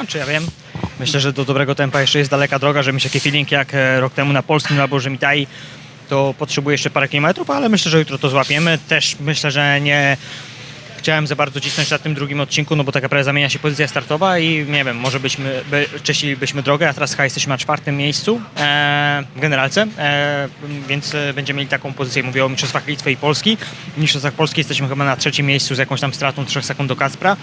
A, czy ja wiem? Myślę, że do dobrego tempa jeszcze jest daleka droga, żeby mieć taki feeling jak e, rok temu na polskim albo że Mitai, to potrzebuje jeszcze parę kilometrów, ale myślę, że jutro to złapiemy. Też myślę, że nie chciałem za bardzo cisnąć na tym drugim odcinku, no bo tak naprawdę zamienia się pozycja startowa i nie wiem, może byśmy, by, czyścilibyśmy drogę, a teraz chyba jesteśmy na czwartym miejscu e, w generalce, e, więc e, będziemy mieli taką pozycję, mówię o Mistrzostwach Litwy i Polski. W Mistrzostwach Polski jesteśmy chyba na trzecim miejscu z jakąś tam stratą 3 sekund do Kacpra,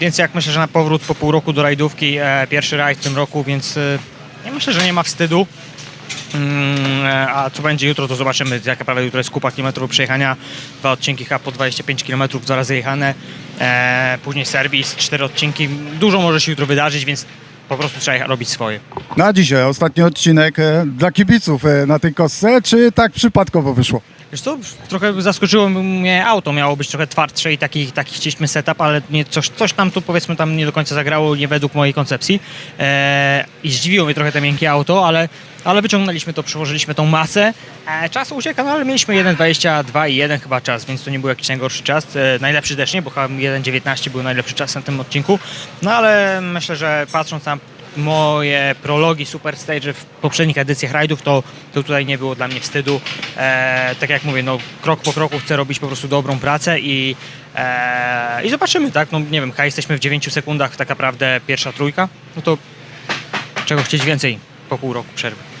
więc jak myślę, że na powrót po pół roku do rajdówki, e, pierwszy rajd w tym roku, więc e, ja myślę, że nie ma wstydu. Mm, e, A co będzie jutro, to zobaczymy. Jak naprawdę jutro jest kupa kilometrów przejechania. Dwa odcinki chyba po 25 km zaraz zjechane. E, później serwis, cztery odcinki. Dużo może się jutro wydarzyć, więc po prostu trzeba robić swoje. Na dzisiaj ostatni odcinek e, dla kibiców e, na tej kostce, czy tak przypadkowo wyszło? Wiesz co, trochę zaskoczyło mnie auto, miało być trochę twardsze i taki, taki chcieliśmy setup, ale nie, coś, coś tam tu powiedzmy tam nie do końca zagrało, nie według mojej koncepcji. E, i zdziwiło mnie trochę te miękkie auto, ale, ale wyciągnęliśmy to, przełożyliśmy tą masę, e, czasu ucieka, no ale mieliśmy 1.22 i 1 chyba czas, więc to nie był jakiś najgorszy czas, e, najlepszy też nie, bo chyba 1.19 był najlepszy czas na tym odcinku, no ale myślę, że patrząc na moje prologi Super Stage w poprzednich edycjach rajdów, to, to tutaj nie było dla mnie wstydu. E, tak jak mówię, no, krok po kroku chcę robić po prostu dobrą pracę i, e, i zobaczymy, tak? No nie wiem, chyba jesteśmy w 9 sekundach tak naprawdę pierwsza trójka, no to czego chcieć więcej po pół roku przerwy.